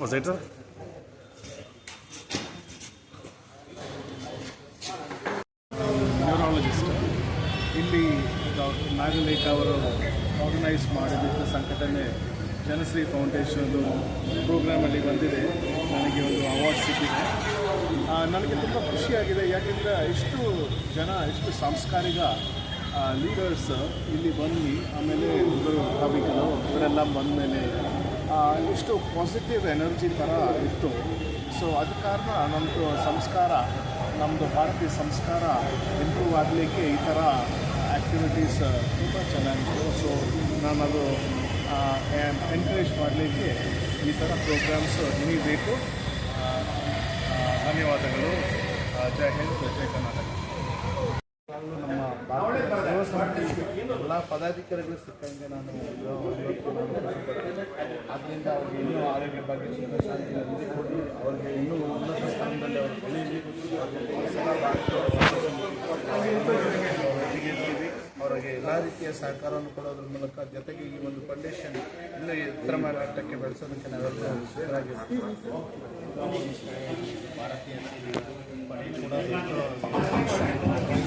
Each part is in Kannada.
Was it? ನ್ಯೂರಾಲಜಿಸ್ಟ್ ಇಲ್ಲಿ ಡಾಕ್ಟರ್ ನಾಗಲೇಖ ಅವರು ಆರ್ಗನೈಸ್ ಮಾಡಿದಂಥ ಸಂಘಟನೆ ಜನಶ್ರೀ ಫೌಂಡೇಶನ್ದು ಪ್ರೋಗ್ರಾಮಲ್ಲಿ ಬಂದಿದೆ. ನನಗೆ ಒಂದು ಅವಾರ್ಡ್ ಸಿಕ್ಕಿದೆ. ನನಗೆ ತುಂಬ ಖುಷಿಯಾಗಿದೆ. ಯಾಕೆಂದರೆ ಇಷ್ಟು ಜನ, ಇಷ್ಟು ಸಾಂಸ್ಕಾರಿಕ ಲೀಡರ್ಸ್ ಇಲ್ಲಿ ಬನ್ನಿ ಆಮೇಲೆ ಇವರು ಕವಿಗಳು ಇವರೆಲ್ಲ ಬಂದಮೇಲೆ ಇಷ್ಟು ಪಾಸಿಟಿವ್ ಎನರ್ಜಿ ಥರ ಇತ್ತು. ಸೊ ಅದ ಕಾರಣ ನಮ್ಮದು ಸಂಸ್ಕಾರ ನಮ್ಮದು ಭಾರತೀಯ ಸಂಸ್ಕಾರ ಇಂಪ್ರೂವ್ ಆಗಲಿಕ್ಕೆ ಈ ಥರ ಆ್ಯಕ್ಟಿವಿಟೀಸ್ ತುಂಬ ಚೆನ್ನಾಗಿತ್ತು. ಸೊ ನಾನು ಅದು ಎನ್ಕರೇಜ್ ಮಾಡಲಿಕ್ಕೆ ಈ ಥರ ಪ್ರೋಗ್ರಾಮ್ಸ್ ಬೇಕು. ಧನ್ಯವಾದಗಳು. ಜಯ ಹಿಂದ್, ಜೈ ಕರ್ನಾಟಕ. ಎಲ್ಲ ಪದಾಧಿಕಾರಿಗಳು ಸಿಕ್ಕಂಗೆ ನಾನು ಅದರಿಂದ ಅವ್ರಿಗೆ ಇನ್ನೂ ಆರೋಗ್ಯ ಬಗ್ಗೆ ಶಾಂತಿ ನೆಮ್ಮದಿ ಅವ್ರಿಗೆ ಇನ್ನೂ ಉನ್ನತ ಸ್ಥಾನದಲ್ಲಿ ಅವ್ರು ಬೆಳೀಲಿ. ಅವರಿಗೆ ಎಲ್ಲ ರೀತಿಯ ಸಹಕಾರವನ್ನು ಕೊಡೋದ್ರ ಮೂಲಕ ಜೊತೆಗೆ ಈ ಒಂದು ಫೌಂಡೇಶನ್ ಇನ್ನೂ ಎತ್ತರ ಮಾರಾಟಕ್ಕೆ ಬೆಳೆಸೋದಕ್ಕೆ ನಾವೆಲ್ಲರೂ ಸೇರಾಗಿರ್ತೀವಿ ಭಾರತೀಯ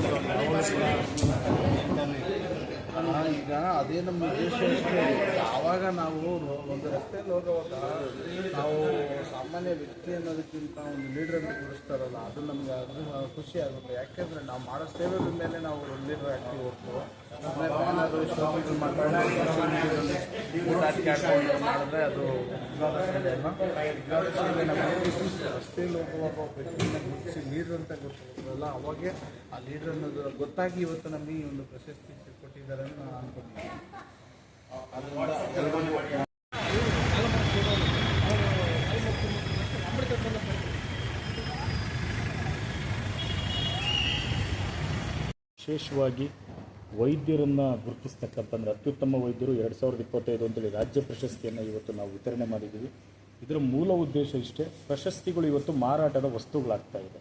Gracias. ಈಗ ಅದೇ ನಮ್ಮ ಉದ್ದೇಶ ಯಾವಾಗ ನಾವು ಒಂದು ರಸ್ತೆಯಲ್ಲಿ ಹೋಗುವಾಗ ನಾವು ಸಾಮಾನ್ಯ ವ್ಯಕ್ತಿ ಅನ್ನೋದಕ್ಕಿಂತ ಒಂದು ಲೀಡರ್ ಅಂತ ಗುರುಸ್ತಾರಲ್ಲ ಅದು ನಮ್ಗೆ ಅದು ಖುಷಿ ಆಗುತ್ತೆ. ಯಾಕೆಂದರೆ ನಾವು ಮಾಡೋ ಸೇವೆಗಳ ಮೇಲೆ ನಾವು ಲೀಡರ್ ಆಗಿ ಹೋಗ್ತೀವಿ. ಹಾಕೊಂಡು ಮಾಡಿದ್ರೆ ಅದು ರಸ್ತೆಯಲ್ಲಿ ಹೋಗುವಾಗ ವ್ಯಕ್ತಿನ ಗುರುತಿಸಿ ಲೀಡರ್ ಅಂತ ಗೊತ್ತಿರೋಲ್ಲ ಅವಾಗೆ ಆ ಲೀಡರ್ ಅನ್ನೋದು ಗೊತ್ತಾಗಿ ಇವತ್ತು ನಮಗೆ ಈ ಒಂದು ಪ್ರಶಸ್ತಿ ಕೊಟ್ಟಿದ್ದಾರೆ ವಿಶೇಷವಾಗಿ ವೈದ್ಯರನ್ನು ಗುರುತಿಸ್ತಕ್ಕಂಥಂದ್ರೆ ಅತ್ಯುತ್ತಮ ವೈದ್ಯರು ಎರಡು ಸಾವಿರದ ಇಪ್ಪತ್ತೈದು ಅಂತೇಳಿ ರಾಜ್ಯ ಪ್ರಶಸ್ತಿಯನ್ನು ಇವತ್ತು ನಾವು ವಿತರಣೆ ಮಾಡಿದ್ದೀವಿ. ಇದರ ಮೂಲ ಉದ್ದೇಶ ಇಷ್ಟೇ, ಪ್ರಶಸ್ತಿಗಳು ಇವತ್ತು ಮಾರಾಟದ ವಸ್ತುಗಳಾಗ್ತಾ ಇದೆ.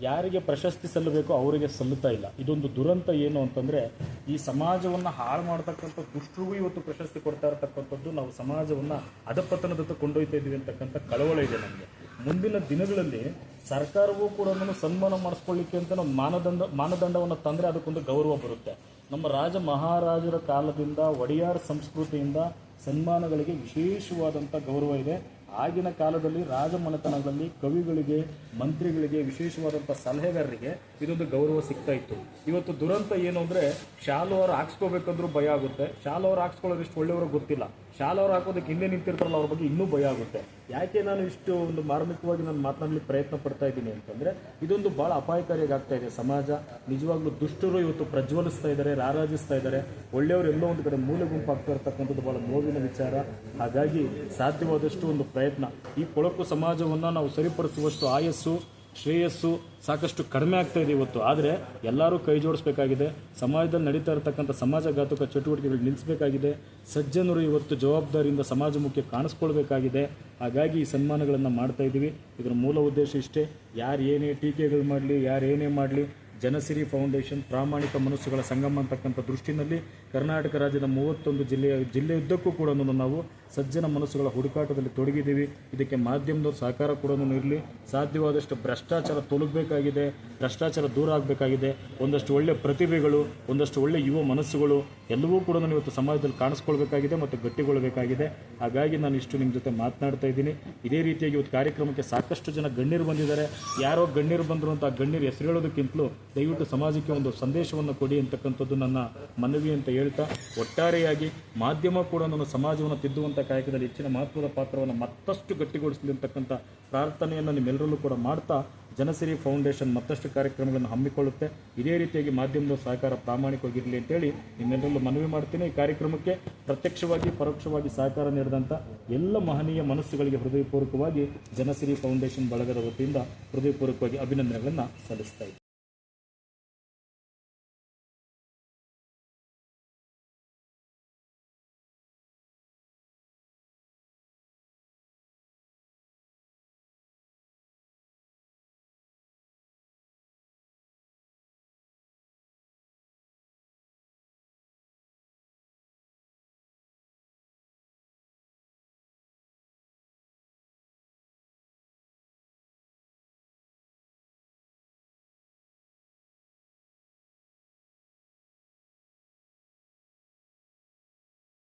ಯಾರಿಗೆ ಪ್ರಶಸ್ತಿ ಸಲ್ಲಬೇಕು ಅವರಿಗೆ ಸಲ್ಲುತ್ತಾ ಇಲ್ಲ. ಇದೊಂದು ದುರಂತ ಏನು ಅಂತಂದರೆ, ಈ ಸಮಾಜವನ್ನು ಹಾಳು ಮಾಡ್ತಕ್ಕಂಥ ದುಷ್ಟರಿಗೂ ಇವತ್ತು ಪ್ರಶಸ್ತಿ ಕೊಡ್ತಾ ಇರತಕ್ಕಂಥದ್ದು ನಾವು ಸಮಾಜವನ್ನು ಅಧಪತನದತ್ತ ಕೊಂಡೊಯ್ತಾ ಇದ್ದೀವಿ ಅಂತಕ್ಕಂಥ ಕಳವಳ ಇದೆ ನಮಗೆ. ಮುಂದಿನ ದಿನಗಳಲ್ಲಿ ಸರ್ಕಾರವೂ ಕೂಡ ಸನ್ಮಾನ ಮಾಡಿಸ್ಕೊಳ್ಳಿಕ್ಕೆ ಅಂತ ನಾವು ಮಾನದಂಡ, ಮಾನದಂಡವನ್ನು ತಂದರೆ ಅದಕ್ಕೊಂದು ಗೌರವ ಬರುತ್ತೆ. ನಮ್ಮ ರಾಜ ಮಹಾರಾಜರ ಕಾಲದಿಂದ, ಒಡೆಯಾರ್ ಸಂಸ್ಕೃತಿಯಿಂದ ಸನ್ಮಾನಗಳಿಗೆ ವಿಶೇಷವಾದಂಥ ಗೌರವ ಇದೆ. ಆಗಿನ ಕಾಲದಲ್ಲಿ ರಾಜಮನೆತನಗಳಲ್ಲಿ ಕವಿಗಳಿಗೆ, ಮಂತ್ರಿಗಳಿಗೆ ವಿಶೇಷವಾದಂಥ ಸಲಹೆಗಾರರಿಗೆ ಇದೊಂದು ಗೌರವ ಸಿಗ್ತಾ ಇತ್ತು. ಇವತ್ತು ದುರಂತ ಏನು ಅಂದರೆ ಶಾಲು ಅವ್ರು ಹಾಕ್ಸ್ಕೋಬೇಕಂದ್ರೂ ಭಯ ಆಗುತ್ತೆ. ಶಾಲು ಹಾಕ್ಸ್ಕೊಳ್ಳೋದಿಷ್ಟು ಒಳ್ಳೆಯವರು ಗೊತ್ತಿಲ್ಲ. ಶಾಲು ಅವ್ರು ಹಾಕೋದಕ್ಕೆ ಹಿಂದೆ ನಿಂತಿರ್ತಾರಲ್ಲ, ಅವ್ರ ಬಗ್ಗೆ ಇನ್ನೂ ಭಯ ಆಗುತ್ತೆ. ಯಾಕೆ ನಾನು ಇಷ್ಟು ಒಂದು ಮಾರ್ಮಿಕವಾಗಿ ನಾನು ಮಾತನಾಡಲಿಕ್ಕೆ ಪ್ರಯತ್ನ ಪಡ್ತಾ ಇದ್ದೀನಿ ಅಂತಂದರೆ, ಇದೊಂದು ಭಾಳ ಅಪಾಯಕಾರಿಯಾಗಿ ಆಗ್ತಾ ಇದೆ ಸಮಾಜ. ನಿಜವಾಗ್ಲೂ ದುಷ್ಟರು ಇವತ್ತು ಪ್ರಜ್ವಲಿಸ್ತಾ ಇದ್ದಾರೆ, ರಾರಾಜಿಸ್ತಾ ಇದ್ದಾರೆ. ಒಳ್ಳೆಯವರು ಎಲ್ಲೋ ಒಂದು ಕಡೆ ಮೂಲೆ ಗುಂಪಾಗ್ತಾ ಇರ್ತಕ್ಕಂಥದ್ದು ಭಾಳ ನೋವಿನ ವಿಚಾರ. ಹಾಗಾಗಿ ಸಾಧ್ಯವಾದಷ್ಟು ಒಂದು ಈ ಕೊಳಕು ಸಮಾಜವನ್ನು ನಾವು ಸರಿಪಡಿಸುವಷ್ಟು ಆಯಸ್ಸು, ಶ್ರೇಯಸ್ಸು ಸಾಕಷ್ಟು ಕಡಿಮೆ ಆಗ್ತಾ ಇದೆ ಇವತ್ತು. ಆದರೆ ಎಲ್ಲರೂ ಕೈ ಜೋಡಿಸ್ಬೇಕಾಗಿದೆ. ಸಮಾಜದಲ್ಲಿ ನಡೀತಾ ಇರತಕ್ಕಂಥ ಸಮಾಜಘಾತಕ ಚಟುವಟಿಕೆಗಳು ನಿಲ್ಲಿಸಬೇಕಾಗಿದೆ. ಸಜ್ಜನರು ಇವತ್ತು ಜವಾಬ್ದಾರಿಯಿಂದ ಸಮಾಜಮುಖಿ ಕಾಣಿಸ್ಕೊಳ್ಬೇಕಾಗಿದೆ. ಹಾಗಾಗಿ ಈ ಸನ್ಮಾನಗಳನ್ನು ಮಾಡ್ತಾ ಇದ್ದೀವಿ. ಇದರ ಮೂಲ ಉದ್ದೇಶ ಇಷ್ಟೇ. ಯಾರು ಏನೇ ಟೀಕೆಗಳು ಮಾಡಲಿ, ಯಾರು ಏನೇ ಮಾಡಲಿ, ಜನಸಿರಿ ಫೌಂಡೇಶನ್ ಪ್ರಾಮಾಣಿಕ ಮನಸ್ಸುಗಳ ಸಂಗಮ ಅಂತಕ್ಕಂಥ ದೃಷ್ಟಿನಲ್ಲಿ ಕರ್ನಾಟಕ ರಾಜ್ಯದ ಮೂವತ್ತೊಂದು ಜಿಲ್ಲೆಯ ಜಿಲ್ಲೆಯುದ್ದಕ್ಕೂ ಕೂಡ ನಾವು ಸಜ್ಜನ ಮನಸ್ಸುಗಳ ಹುಡುಕಾಟದಲ್ಲಿ ತೊಡಗಿದ್ದೀವಿ. ಇದಕ್ಕೆ ಮಾಧ್ಯಮದವ್ರ ಸಹಕಾರ ಕೂಡ ಇರಲಿ. ಸಾಧ್ಯವಾದಷ್ಟು ಭ್ರಷ್ಟಾಚಾರ ತೊಲಗಬೇಕಾಗಿದೆ. ಭ್ರಷ್ಟಾಚಾರ ದೂರ ಆಗಬೇಕಾಗಿದೆ. ಒಂದಷ್ಟು ಒಳ್ಳೆಯ ಪ್ರತಿಭೆಗಳು, ಒಂದಷ್ಟು ಒಳ್ಳೆಯ ಯುವ ಮನಸ್ಸುಗಳು ಎಲ್ಲವೂ ಕೂಡ ಇವತ್ತು ಸಮಾಜದಲ್ಲಿ ಕಾಣಿಸ್ಕೊಳ್ಬೇಕಾಗಿದೆ ಮತ್ತು ಗಟ್ಟಿಗೊಳ್ಳಬೇಕಾಗಿದೆ ಹಾಗಾಗಿ ನಾನು ಇಷ್ಟು ನಿಮ್ಮ ಜೊತೆ ಮಾತನಾಡ್ತಾ ಇದ್ದೀನಿ. ಇದೇ ರೀತಿಯಾಗಿ ಇವತ್ತು ಕಾರ್ಯಕ್ರಮಕ್ಕೆ ಸಾಕಷ್ಟು ಜನ ಗಣ್ಯರು ಬಂದಿದ್ದಾರೆ. ಯಾರೋ ಗಣ್ಯರು ಬಂದರು ಅಂತ ಗಣ್ಯರು ಹೆಸರು ಹೇಳೋದಕ್ಕಿಂತಲೂ ದಯವಿಟ್ಟು ಸಮಾಜಕ್ಕೆ ಒಂದು ಸಂದೇಶವನ್ನು ಕೊಡಿ ಅಂತಕ್ಕಂಥದ್ದು ನನ್ನ ಮನವಿ ಅಂತ ಹೇಳ್ತಾ ಒಟ್ಟಾರೆಯಾಗಿ ಮಾಧ್ಯಮ ಕೂಡ ನನ್ನ ಸಮಾಜವನ್ನು ತಿದ್ದುವಂಥ ಕಾಯಕದಲ್ಲಿ ಹೆಚ್ಚಿನ ಮಹತ್ವದ ಪಾತ್ರವನ್ನು ಮತ್ತಷ್ಟು ಗಟ್ಟಿಗೊಳಿಸಲಿರ್ತಕ್ಕಂಥ ಪ್ರಾರ್ಥನೆಯನ್ನು ನಿಮ್ಮೆಲ್ಲರಲ್ಲೂ ಕೂಡ ಮಾಡ್ತಾ ಜನಸಿರಿ ಫೌಂಡೇಶನ್ ಮತ್ತಷ್ಟು ಕಾರ್ಯಕ್ರಮಗಳನ್ನು ಹಮ್ಮಿಕೊಳ್ಳುತ್ತೆ. ಇದೇ ರೀತಿಯಾಗಿ ಮಾಧ್ಯಮದ ಸಹಕಾರ ಪ್ರಾಮಾಣಿಕವಾಗಿರಲಿ ಅಂತೇಳಿ ನಿಮ್ಮೆಲ್ಲರಲ್ಲೂ ಮನವಿ ಮಾಡ್ತೀನಿ. ಈ ಕಾರ್ಯಕ್ರಮಕ್ಕೆ ಪ್ರತ್ಯಕ್ಷವಾಗಿ, ಪರೋಕ್ಷವಾಗಿ ಸಹಕಾರ ನೀಡಿದಂಥ ಎಲ್ಲ ಮಹನೀಯ ಮನಸ್ಸುಗಳಿಗೆ ಹೃದಯಪೂರ್ವಕವಾಗಿ ಜನಸಿರಿ ಫೌಂಡೇಶನ್ ಬಳಗದ ವತಿಯಿಂದ ಹೃದಯಪೂರ್ವಕವಾಗಿ ಅಭಿನಂದನೆಗಳನ್ನು ಸಲ್ಲಿಸ್ತಾ